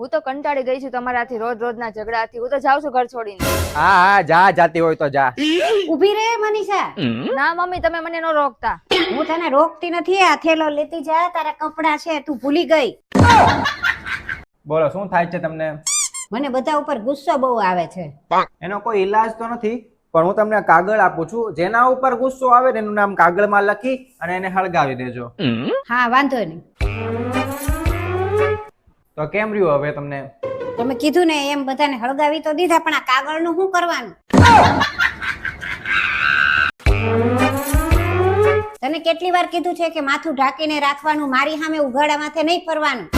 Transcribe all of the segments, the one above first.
હું તો કંટાળી ગઈ છું તમારાથી રોજ રોજના ઝઘડાથી. હું તો જાઉં છું ઘર છોડીને. હા હા જા જાતી હોય તો જા. ઊભી રહે મનીષા. ના મમ્મી તમે મને ન રોકતા. હું તને રોકતી નથી આ થેલો લેતી જા તારા કપડા છે તું ભૂલી ગઈ. બોલો શું થાય છે તમને? મને બધા ઉપર ગુસ્સો બહુ આવે છે. એનો કોઈ ઈલાજ તો નથી પણ હું તમને કાગળ આપું છું. જેના ઉપર ગુસ્સો આવે એનું નામ કાગળમાં લખી અને એને હળગાવી દેજો. હા વાંધો નહીં. તો કેમ રહ્યું હવે તમને? તમે કીધું ને એમ બધાને હળગાવી તો દીધા પણ આ કાગળનું શું કરવાનું? તને કેટલી વાર કીધું છે કે માથું ઢાંકીને રાખવાનું મારી સામે ઉઘાડા માથે નહીં ફરવાનું?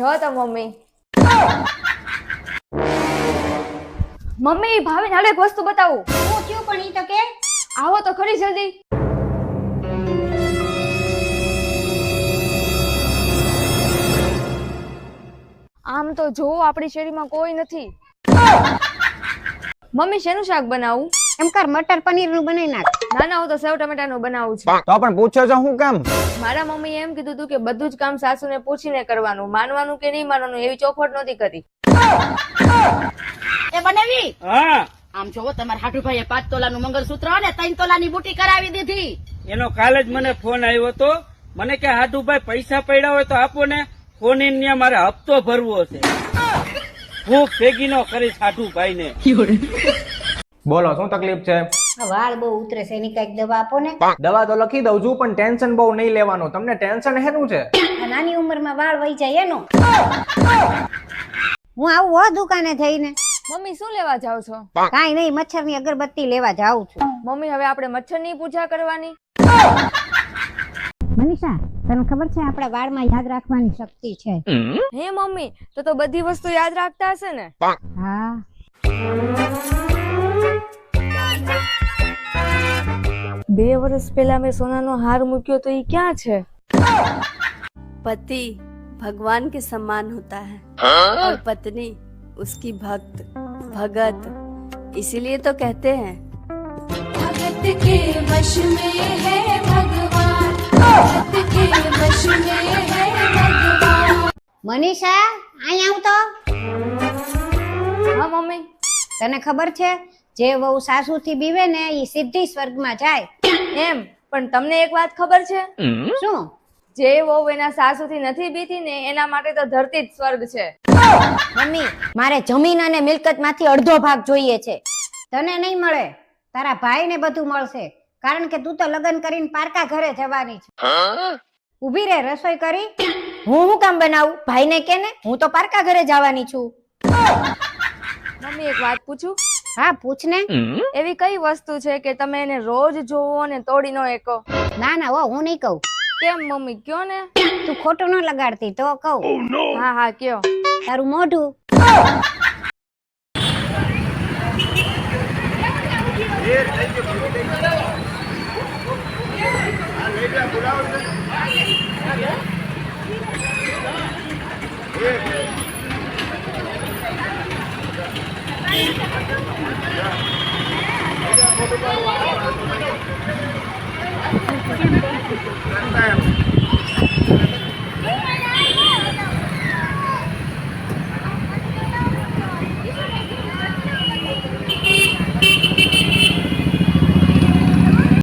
જો તો મમ્મી. મમ્મી ભાવિન હાલે એક વસ્તુ બતાવું. હું થયું પણ ઈ તો કે? આવો તો ખરી જલ્દી. આમ તો જો આપણી શેરીમાં કોઈ નથી. મમ્મી શેનું શાક બનાવું? એમ કર મટર પનીરનું બનાવી નાખ. ના ના હું તો સેવ ટમેટાનું બનાવું છું. તો પણ પૂછો છો હું કામ? મારા મમ્મી એમ કીધું હતું કે બધું જ કામ સાસુને પૂછીને કરવાનું. માનવાનું કે નહીં માનવાનું એવી ચોખવટ નહોતી કરી. એ બનાવી? હા. આમ જોવો તમારા હાટુભાઈએ પાંચ તોલાનું મંગળસૂત્ર અને ત્રણ તોલાની બુટી કરાવી દીધી. એનો કાલે જ મને ફોન આવ્યો હતો. મને કે હાઠુભાઈ પૈસા પડ્યા હોય તો આપો ને. ફોન મારે હપ્તો ભરવો છે? હું ભેગી નો કરી સાઠું ભાઈ ને બોલો શું તકલીફ છે? વાળ બહુ ઉતરે છે એની કંઈક દવા આપો ને. દવા તો લખી દઉં છું પણ ટેન્શન બહુ નહીં લેવાનું. તમને ટેન્શન હેનું છે? નાની ઉંમરમાં વાળ વહી જાય એનું. હું આવું હો દુકાને જઈને. મમ્મી શું લેવા જાવ છો? કાંઈ નહીં મચ્છરની અગરબત્તી લેવા જાઉં છું. મમ્મી હવે આપણે મચ્છરની પૂજા કરવાની. મનીષા તને ખબર છે આપણા વાળમાં યાદ રાખવાની શક્તિ છે હે મમ્મી તો તો બધી વસ્તુ યાદ રાખતા હશે ને હા બે વર્ષ પહેલા મેં સોનાનો હાર મૂક્યો તો એ ક્યાં છે पति भगवान के समान होता है और पत्नी उसकी भक्त भगत इसीलिए तो कहते हैं भगत के वश में है भगवान મનીષા અહીંયા આવ તો. હા મમ્મી. તને ખબર છે જે વહુ સાસુથી બીવે ને એ સીધી સ્વર્ગમાં જાય. એમ પણ તમને એક વાત ખબર છે? શું? જે વહુ એના સાસુથી નથી બીતી ને એના માટે તો ધરતી જ સ્વર્ગ છે. મમ્મી મારે જમીન અને મિલકતમાંથી અડધો ભાગ જોઈએ છે. તને નહીં મળે. તારા ભાઈ ને બધું મળશે. કારણ કે તું તો લગ્ન કરીને પારકા ઘરે જવાની છે. ઊભી રે રસોઈ કરી. હું હું કામ બનાવું? ભાઈ ને કે ને? હું તો પારકા ઘરે જવાની છું. મમ્મી એક વાત પૂછું? હા પૂછ ને. એવી કઈ વસ્તુ છે કે તમે એને રોજ જોવો ને તોડી નો એકો? ના ના વો હું નહીં કહું. કેમ મમ્મી કયો ને? તું ખોટું ન લગાડતી તો કહું. Oh, હા હા કયો. તારું મોઢું. Yeah, thank you. Thank you.